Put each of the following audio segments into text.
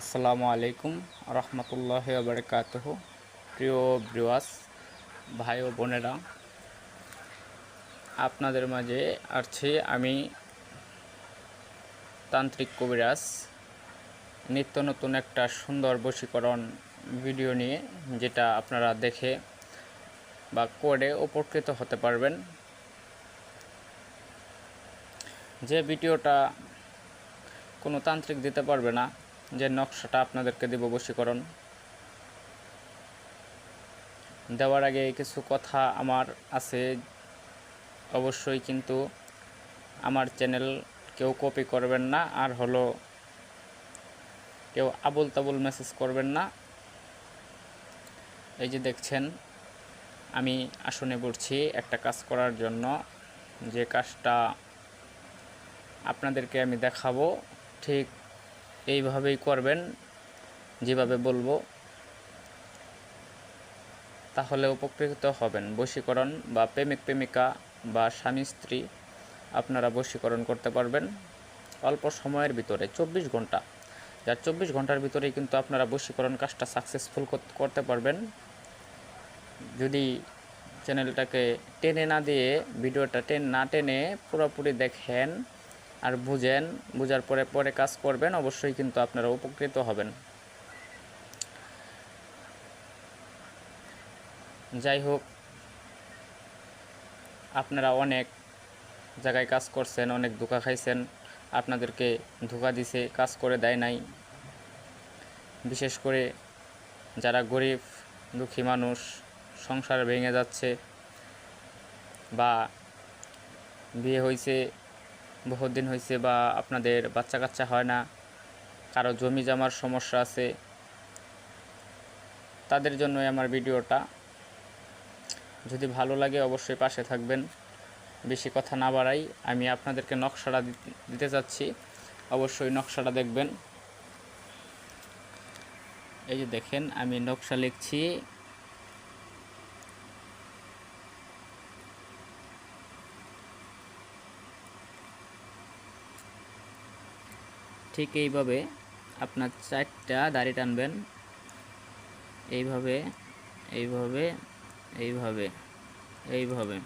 আসসালামু আলাইকুম রহমতুল্লাহ বারকাতহ। প্রিয় ব্রিওয়াস ভাই ও বোনেরা, আপনাদের মাঝে আছি আমি তান্ত্রিক কবিরাজ। নিত্য নতুন একটা সুন্দর বশীকরণ ভিডিও নিয়ে, যেটা আপনারা দেখে বা করে উপকৃত হতে পারবেন। যে ভিডিওটা কোনো তান্ত্রিক দিতে পারবে না যে নকশাটা আপনাদেরকে দেব বশীকরণ। দেওয়ার আগে কিছু কথা আমার আছে। অবশ্যই কিন্তু আমার চ্যানেল কেউ কপি করবেন না, আর হলো কেউ আবুল তাবুল মেসেজ করবেন না। এই যে দেখছেন, আমি আসনে পড়ছি একটা কাজ করার জন্য। যে কাজটা আপনাদেরকে আমি দেখাবো, ঠিক এইভাবেই করবেন, যেভাবে বলব, তাহলে উপকৃত হবেন। বশীকরণ বা প্রেমিক প্রেমিকা বা স্বামী স্ত্রী আপনারা বশীকরণ করতে পারবেন অল্প সময়ের ভিতরে, চব্বিশ ঘণ্টা। যার চব্বিশ ঘণ্টার ভিতরেই কিন্তু আপনারা বশীকরণ কাজটা সাকসেসফুল করতে পারবেন। যদি চ্যানেলটাকে টেনে না দিয়ে, ভিডিওটা টেন না টেনে পুরোপুরি দেখেন আর বুঝেন, বুঝার পরে পরে কাজ করবেন, অবশ্যই কিন্তু আপনারা উপকৃত হবেন। যাই হোক, আপনারা অনেক জায়গায় কাজ করছেন, অনেক ধোকা খাইছেন, আপনাদেরকে ধোকা দিছে, কাজ করে দেয় নাই। বিশেষ করে যারা গরিব, দুঃখী মানুষ, সংসার ভেঙে যাচ্ছে বা বিয়ে হয়েছে বহুত দিন হয়েছে বা আপনাদের বাচ্চা কাচ্চা হয় না, কারও জমি জমার সমস্যা আছে, তাদের জন্যই আমার ভিডিওটা। যদি ভালো লাগে অবশ্যই পাশে থাকবেন। বেশি কথা না বাড়াই, আমি আপনাদেরকে নকশাটা দিতে চাচ্ছি অবশ্যই নকশাটা দেখবেন। এই যে দেখেন, আমি নকশা লিখছি। ঠিক এইভাবে আপনার চারটা দাড়ি টানবেন। এইভাবে এইভাবে এইভাবে এইভাবে।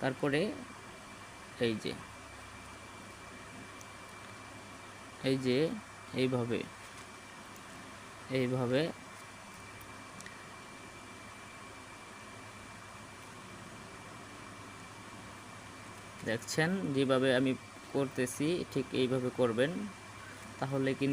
তারপরে এই যে এই যে, এইভাবে এইভাবে, দেখছেন? যেভাবে আমি করতেছি ঠিক এইভাবে করবেন। তাহলে কিন্তু